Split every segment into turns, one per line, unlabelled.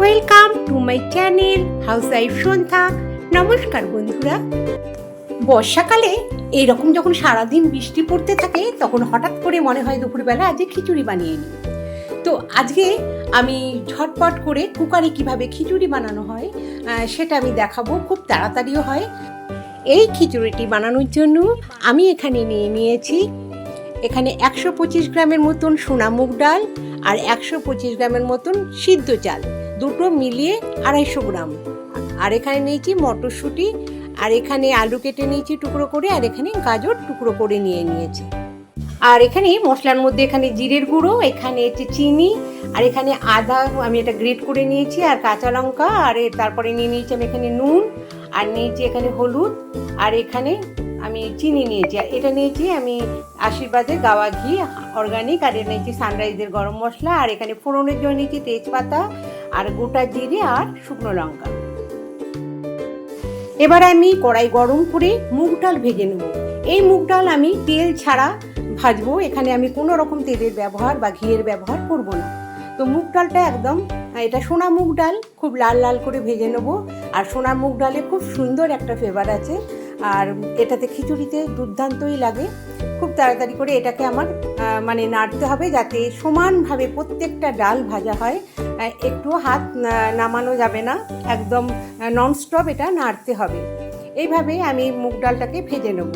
Welcome to my channel housewife Sandhya নমস্কার বন্ধুরা। বর্ষাকালে এইরকম যখন সারাদিন বৃষ্টি পড়তে থাকে, তখন হঠাৎ করে মনে হয় দুপুরবেলা আজকে খিচুড়ি বানিয়ে নিই। তো আজকে আমি ঝটপট করে কুকারে কীভাবে খিচুড়ি বানানো হয় সেটা আমি দেখাবো। খুব তাড়াতাড়িও হয়। এই খিচুড়িটি বানানোর জন্য আমি এখানে নিয়ে নিয়েছি, এখানে একশো পঁচিশ গ্রামের মতন সোনা মুগ ডাল আর একশো পঁচিশ গ্রামের মতন সিদ্ধ চাল। দুটো মিলিয়ে আড়াইশো গ্রাম। আর এখানে নিয়েছি মটরশুঁটি, আর এখানে আলু কেটে নিয়েছি টুকরো করে, আর এখানে গাজর টুকরো করে নিয়ে নিয়েছি। আর এখানে মশলার মধ্যে এখানে জিরের গুঁড়ো, এখানে হচ্ছে চিনি, আর এখানে আদা আমি এটা গ্রেট করে নিয়েছি, আর কাঁচা লঙ্কা, আর তারপরে নিয়ে নিয়েছি আমি এখানে নুন, আর নিয়েছি এখানে হলুদ, আর এখানে আমি চিনি নিয়েছি আর এটা নিয়েছি আমি আশীর্বাদের গাওয়া ঘি অর্গানিক আর এটা নিয়েছি সানরাইজের গরম মশলা, আর এখানে ফোড়নের জন্য নিয়েছি তেজপাতা, আর গোটা জিরে আর শুকনো লঙ্কা। এবার আমি কড়াই গরম করে মুগ ডাল ভেজে নেব। এই মুগ ডাল আমি তেল ছাড়া ভাজবো, এখানে আমি কোনো রকম তেলের ব্যবহার বা ঘিয়ের ব্যবহার করব না। তো মুগ ডালটা একদম, এটা সোনা মুগ ডাল, খুব লাল লাল করে ভেজে নেব, আর সোনা মুগ ডালে খুব সুন্দর একটা ফ্লেভার আছে। আর এটাতে খিচুড়িতে দুর্দান্তই লাগে। খুব তাড়াতাড়ি করে এটাকে আমার মানে নাড়তে হবে যাতে সমানভাবে প্রত্যেকটা ডাল ভাজা হয়। একটু হাত নামানো যাবে না। একদম ননস্টপ এটা নাড়তে হবে। এইভাবে আমি মুগ ডালটাকে ভেজে নেব।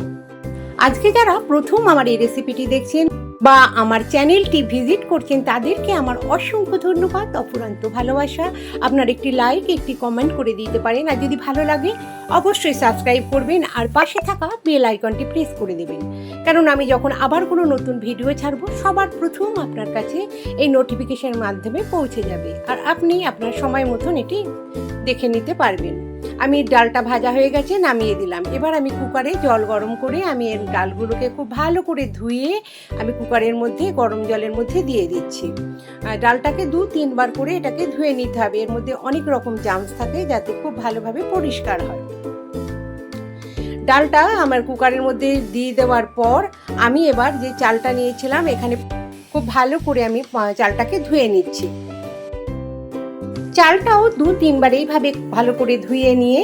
আজকে যারা প্রথম আমার এই রেসিপিটি দেখছেন বা আমার চ্যানেলটি ভিজিট করছেন তাদেরকে আমার অসংখ্য ধন্যবাদ অপুরান্ত ভালোবাসা। আপনার একটি লাইক একটি কমেন্ট করে দিতে পারেন। আর যদি ভালো লাগে, অবশ্যই সাবস্ক্রাইব করবেন আর পাশে থাকা বেল আইকনটি প্রেস করে দেবেন। কারণ আমি যখন আবার কোনো নতুন ভিডিও ছাড়বো, সবার প্রথম আপনার কাছে এই নোটিফিকেশনের মাধ্যমে পৌঁছে যাবে। আর আপনি আপনার সময় মতন এটি দেখে নিতে পারবেন। আমি ডালটা ভাজা হয়ে গেছে, নামিয়ে দিলাম। এবার আমি কুকারে জল গরম করে আমি এর ডালগুলোকে খুব ভালো করে ধুয়ে আমি কুকারের মধ্যে, গরম জলের মধ্যে দিয়ে দিচ্ছি। ডালটাকে দু, তিনবার করে এটাকে ধুয়ে নিতে হবে। এর মধ্যে অনেক রকম জামস থাকে যাতে খুব ভালোভাবে পরিষ্কার হয়। ডালটা আমার কুকারের মধ্যে দিয়ে দেওয়ার পর আমি এবার যে চালটা নিয়েছিলাম, এখানে খুব ভালো করে আমি চালটাকে ধুয়ে নিচ্ছি। চালটাও দু তিনবার এইভাবে ভালো করে ধুয়ে নিয়ে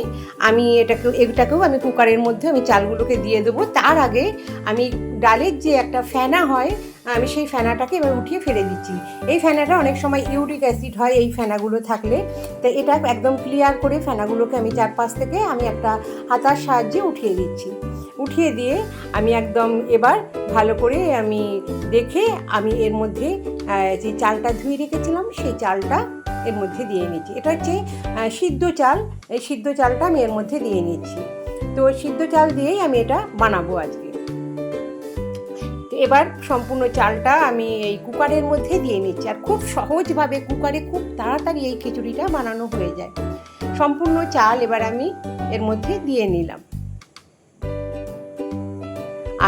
আমি এটাকে এটাকেও আমি কুকারের মধ্যে আমি চালগুলোকে দিয়ে দেবো। তার আগে আমি ডালের যে একটা ফেনা হয়, আমি সেই ফেনাটাকে এবার উঠিয়ে ফেলে দিচ্ছি। এই ফেনাটা অনেক সময় ইউরিক অ্যাসিড হয় এই ফেনাগুলো থাকলে। তো এটা একদম ক্লিয়ার করে ফেনাগুলোকে আমি চারপাশ থেকে আমি একটা হাতার সাহায্যে উঠিয়ে দিচ্ছি। উঠিয়ে দিয়ে আমি একদম এবার ভালো করে আমি দেখে আমি এর মধ্যে যে চালটা ধুয়ে রেখেছিলাম, সেই চালটা এর মধ্যে দিয়ে নিচ্ছি। এটা হচ্ছে সিদ্ধ চাল। এই সিদ্ধ চালটা আমি এর মধ্যে দিয়ে নিচ্ছি। তো সিদ্ধ চাল দিয়েই আমি এটা বানাবো আজকে। এবার সম্পূর্ণ চালটা আমি এই কুকারের মধ্যে দিয়ে নিচ্ছি। আর খুব সহজভাবে কুকারে খুব তাড়াতাড়ি এই খিচুড়িটা বানানো হয়ে যায়। সম্পূর্ণ চাল এবার আমি এর মধ্যে দিয়ে নিলাম।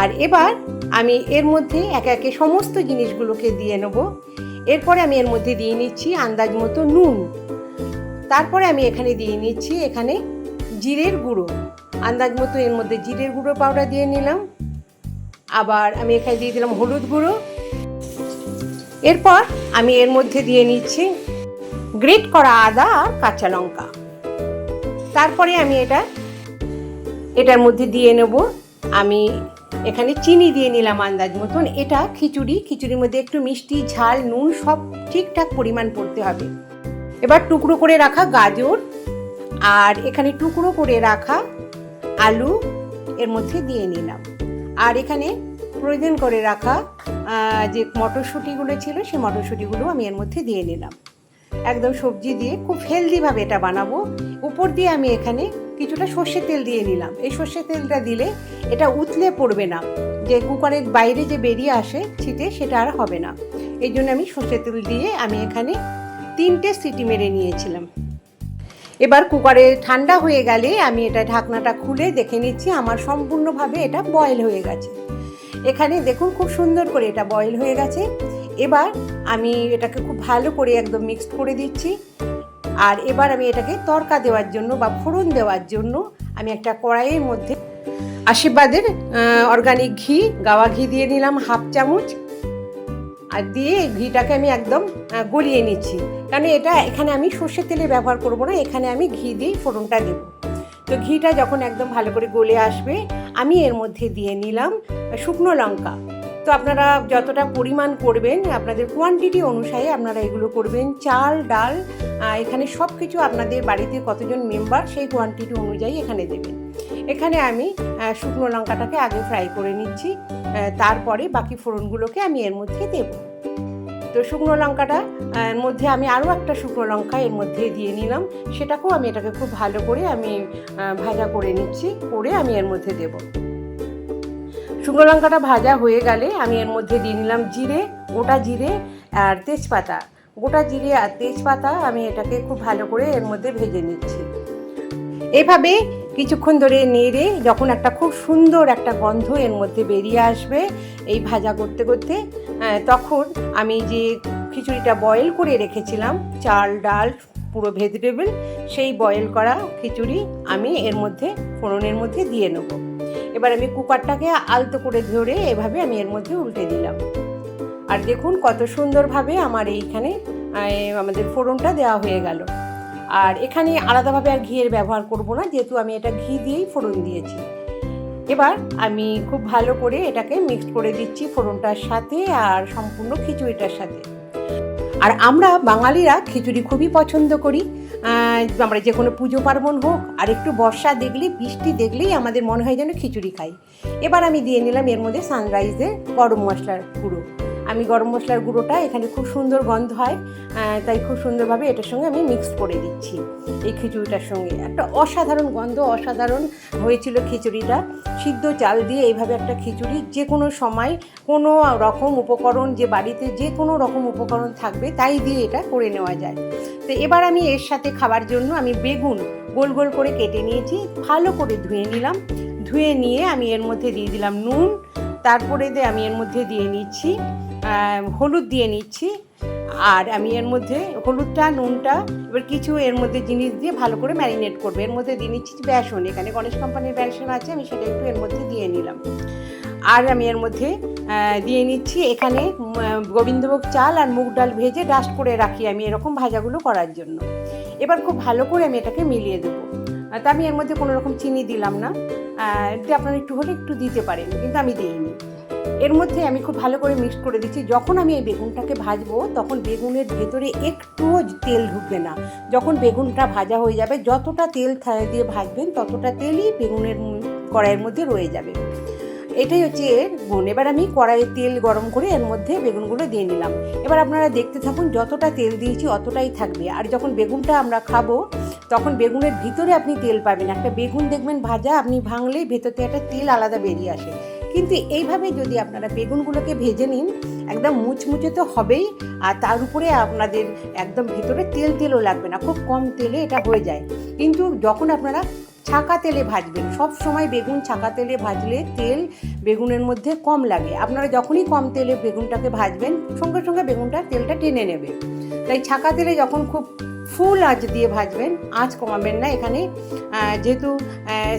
আর এবার আমি এর মধ্যে একে একে সমস্ত জিনিসগুলোকে দিয়ে নেব। এরপরে আমি এর মধ্যে দিয়ে নিচ্ছি আন্দাজ মতো নুন। তারপরে আমি এখানে দিয়ে নিচ্ছি এখানে জিরের গুঁড়ো। আন্দাজ মতো এর মধ্যে জিরের গুঁড়ো পাউডার দিয়ে নিলাম। আবার আমি এখানে দিয়ে দিলাম হলুদ গুঁড়ো। এরপর আমি এর মধ্যে দিয়ে নিচ্ছি গ্রেট করা আদা আর কাঁচা লঙ্কা। তারপরে আমি এটা, এটার মধ্যে দিয়ে নেব। আমি এখানে চিনি দিয়ে নিলাম আন্দাজ মতন। এটা খিচুড়ি, খিচুড়ির মধ্যে একটু মিষ্টি, ঝাল, নুন, সব ঠিকঠাক পরিমাণ পড়তে হবে। এবার টুকরো করে রাখা গাজর, আর এখানে টুকরো করে রাখা আলু এর মধ্যে দিয়ে নিলাম। আর এখানে প্রয়োজন করে রাখা যে মটরশুঁটিগুলো ছিল সেই মটরশুঁটিগুলো আমি এর মধ্যে দিয়ে নিলাম। একদম সবজি দিয়ে খুব হেলদিভাবে এটা বানাবো। উপর দিয়ে আমি এখানে কিছুটা সর্ষের তেল দিয়ে নিলাম। এই সর্ষের তেলটা দিলে এটা উতলে পড়বে না। যে কুকারের বাইরে যে বেরিয়ে আসে ছিটে, সেটা আর হবে না। এই জন্য আমি সর্ষের তেল দিয়ে আমি এখানে তিনটে সিটি মেরে নিয়েছিলাম। এবার কুকারে ঠান্ডা হয়ে গেলে আমি এটা ঢাকনাটা খুলে দেখে নিচ্ছি, আমার সম্পূর্ণভাবে এটা বয়েল হয়ে গেছে। এখানে দেখুন খুব সুন্দর করে এটা বয়েল হয়ে গেছে। এবার আমি এটাকে খুব ভালো করে একদম মিক্সড করে দিচ্ছি। আর এবার আমি এটাকে তরকা দেওয়ার জন্য বা ফোড়ন দেওয়ার জন্য আমি একটা কড়াইয়ের মধ্যে আশীর্বাদের অর্গানিক ঘি, গাওয়া ঘি দিয়ে নিলাম হাফ চামচ। আর দিয়ে ঘিটাকে আমি একদম গলিয়ে নিচ্ছি। কারণ এটা এখানে আমি সর্ষের তেলে ব্যবহার করব না, এখানে আমি ঘি দিয়ে ফোড়নটা দেবো। তো ঘিটা যখন একদম ভালো করে গলে আসবে, আমি এর মধ্যে দিয়ে নিলাম শুকনো লঙ্কা। তো আপনারা যতটা পরিমাণ করবেন, আপনাদের কোয়ান্টিটি অনুসারে আপনারা এগুলো করবেন। চাল, ডাল এখানে সব কিছু আপনাদের বাড়িতে কতজন মেম্বার সেই কোয়ান্টিটি অনুযায়ী এখানে দেবেন। এখানে আমি শুকনো লঙ্কাটাকে আগে ফ্রাই করে নিচ্ছি তারপরে বাকি ফোড়নগুলোকে আমি এর মধ্যে দেবো। তো শুকনো লঙ্কাটা এর মধ্যে আমি আরও একটা শুকনো লঙ্কা এর মধ্যে দিয়ে নিলাম। সেটাকেও আমি এটাকে খুব ভালো করে আমি ভাজা করে নিচ্ছি, করে আমি এর মধ্যে দেব। শুকনো লঙ্কাটা ভাজা হয়ে গেলে আমি এর মধ্যে দিয়ে নিলাম জিরে, গোটা জিরে আর তেজপাতা। গোটা জিরে আর তেজপাতা আমি এটাকে খুব ভালো করে এর মধ্যে ভেজে নিচ্ছি। এভাবে কিছুক্ষণ ধরে নেড়ে যখন একটা খুব সুন্দর একটা গন্ধ এর মধ্যে বেরিয়ে আসবে এই ভাজা করতে করতে তখন আমি যে খিচুড়িটা বয়েল করে রেখেছিলাম, চাল, ডাল, পুরো ভেজিটেবল সেই বয়েল করা খিচুড়ি আমি এর মধ্যে ফোড়নের মধ্যে দিয়ে নেব। এবার আমি কুকারটাকে আলতো করে ধরে এভাবে আমি এর মধ্যে উল্টে দিলাম। আর দেখুন কত সুন্দরভাবে আমার এইখানে আমাদের ফোড়নটা দেওয়া হয়ে গেল। আর এখানে আলাদাভাবে আর ঘিয়ের ব্যবহার করব না, যেহেতু আমি এটা ঘি দিয়েই ফোড়ন দিয়েছি। এবার আমি খুব ভালো করে এটাকে মিক্সড করে দিচ্ছি ফোড়নটার সাথে আর সম্পূর্ণ খিচুড়িটার সাথে। আর আমরা বাঙালিরা খিচুড়ি খুবই পছন্দ করি। আমরা যে কোনো পুজো পার্বণ হোক, আর একটু বর্ষা দেখলে বৃষ্টি দেখলেই আমাদের মনে হয় যেন খিচুড়ি খাই। এবার আমি দিয়ে নিলাম এর মধ্যে সানরাইজে গরম মশলার গুঁড়ো। আমি গরম মশলার গুঁড়োটা এখানে খুব সুন্দর গন্ধ হয় তাই খুব সুন্দরভাবে এটার সঙ্গে আমি মিক্সড করে দিচ্ছি। এই খিচুড়িটার সঙ্গে একটা অসাধারণ গন্ধ, অসাধারণ হয়েছিল খিচুড়িটা। সিদ্ধ চাল দিয়ে এইভাবে একটা খিচুড়ি যে কোনো সময় কোনো রকম উপকরণ যে বাড়িতে যে কোনো রকম উপকরণ থাকবে তাই দিয়ে এটা করে নেওয়া যায়। তো এবার আমি এর সাথে খাবার জন্য আমি বেগুন গোল গোল করে কেটে নিয়েছি, ভালো করে ধুয়ে নিলাম। ধুয়ে নিয়ে আমি এর মধ্যে দিয়ে দিলাম নুন, তারপরে আমি এর মধ্যে দিয়ে নিচ্ছি হলুদ দিয়ে নিচ্ছি। আর আমি এর মধ্যে হলুদটা, নুনটা, এবার কিছু এর মধ্যে জিনিস দিয়ে ভালো করে ম্যারিনেট করবে। এর মধ্যে দিয়ে নিচ্ছি বেসন। এখানে গণেশ কোম্পানির বেসন আছে, আমি সেটা একটু এর মধ্যে দিয়ে নিলাম। আর আমি এর মধ্যে দিয়ে নিচ্ছি এখানে গোবিন্দভোগ চাল আর মুগ ডাল ভেজে ডাস্ট করে রাখি আমি এরকম ভাজাগুলো করার জন্য। এবার খুব ভালো করে আমি এটাকে মিলিয়ে দেবো। তা আমি এর মধ্যে কোনো রকম চিনি দিলাম না। আপনারা একটু হলে একটু দিতে পারেন, কিন্তু আমি দিইনি। এর মধ্যে আমি খুব ভালো করে মিক্স করে দিচ্ছি। যখন আমি এই বেগুনটাকে ভাজবো, তখন বেগুনের ভেতরে একটুও তেল ঢুকবে না। যখন বেগুনটা ভাজা হয়ে যাবে, যতটা তেল দিয়ে ভাজবেন, ততটা তেলই বেগুনের কড়াইয়ের মধ্যে রয়ে যাবে। এটাই হচ্ছে এর গুণ। এবার আমি কড়াইয়ে তেল গরম করে এর মধ্যে বেগুনগুলো দিয়ে নিলাম। এবার আপনারা দেখতে থাকুন, যতটা তেল দিয়েছি অতটাই থাকবে। আর যখন বেগুনটা আমরা খাব, তখন বেগুনের ভিতরে আপনি তেল পাবেন। একটা বেগুন দেখবেন ভাজা, আপনি ভাঙলেই ভেতর থেকে একটা তেল আলাদা বেরিয়ে আসে। কিন্তু এইভাবে যদি আপনারা বেগুনগুলোকে ভেজে নিন, একদম মুচমুচে তো হবেই, আর তার উপরে আপনাদের একদম ভিতরে তেল তেলও লাগবে না, খুব কম তেলে এটা হয়ে যায়। কিন্তু যখন আপনারা ছাকা তেলে ভাজবেন, সব সময় বেগুন ছাকা তেলে ভাজলে তেল বেগুনের মধ্যে কম লাগে। আপনারা যখনই কম তেলে বেগুনটাকে ভাজবেন, সঙ্গে সঙ্গে বেগুনটা তেলটা টেনে নেবে। তাই ছাকা তেলে যখন খুব ফুল আঁচ দিয়ে ভাজবেন, আঁচ কমাবেন না এখানে। যেহেতু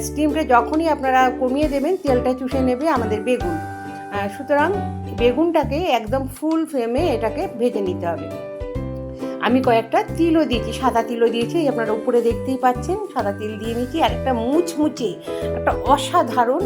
স্টিমটা যখনই আপনারা কমিয়ে দেবেন, তেলটা চুষে নেবে আমাদের বেগুন। সুতরাং বেগুনটাকে একদম ফুল ফ্লেমে এটাকে ভেজে নিতে হবে। আমি কয়েকটা তিলও দিয়েছি, সাদা তিলও দিয়েছি, এই আপনারা উপরে দেখতেই পাচ্ছেন, সাদা তিল দিয়ে নিয়েছি, আর একটা মুচমুচে, একটা অসাধারণ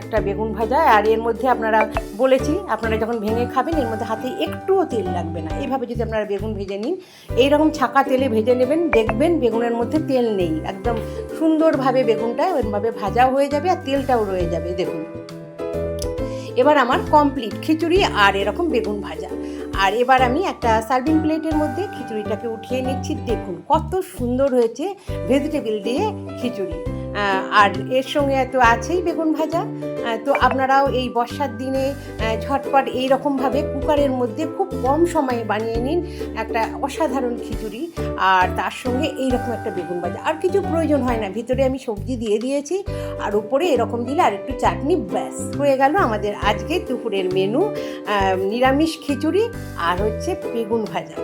একটা বেগুন ভাজা, আর এর মধ্যে আপনারা বলেছি, আপনারা যখন ভেঙে খাবেন, এর মধ্যে হাতে একটুও তেল লাগবে না। এইভাবে যদি আপনারা বেগুন ভেজে নিন, এইরকম ছাকা তেলে ভেজে নেবেন, দেখবেন বেগুনের মধ্যে তেল নেই। একদম সুন্দরভাবে বেগুনটা ওইভাবে ভাজাও হয়ে যাবে, আর তেলটাও রয়ে যাবে, দেখুন। এবার আমার কমপ্লিট খিচুড়ি আর এরকম বেগুন ভাজা। আর এবার আমি একটা সার্ভিং প্লেটের মধ্যে খিচুড়িটাকে উঠিয়ে নিচ্ছি। দেখুন কত সুন্দর হয়েছে ভেজিটেবিল দিয়ে খিচুড়ি। আর এর সঙ্গে তো আছেই বেগুন ভাজা। তো আপনারাও এই বর্ষার দিনে ঝটপট এই রকমভাবে কুকারের মধ্যে খুব কম সময়ে বানিয়ে নিন একটা অসাধারণ খিচুড়ি। আর তার সঙ্গে এইরকম একটা বেগুন ভাজা। আর কিছু প্রয়োজন হয় না, ভিতরে আমি সবজি দিয়ে দিয়েছি, আর উপরে এরকম দিলে আর একটু চাটনি, ব্যাস, হয়ে গেল আমাদের আজকে দুপুরের মেনু। নিরামিষ খিচুড়ি আর হচ্ছে বেগুন ভাজা।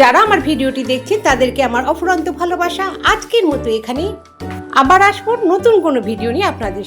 যারা আমার ভিডিওটি দেখছে তাদেরকে আমার অফুরন্ত ভালোবাসা। আজকের মতো এখানেই। আবার আসব নতুন কোনো ভিডিও নিয়ে আপনাদের।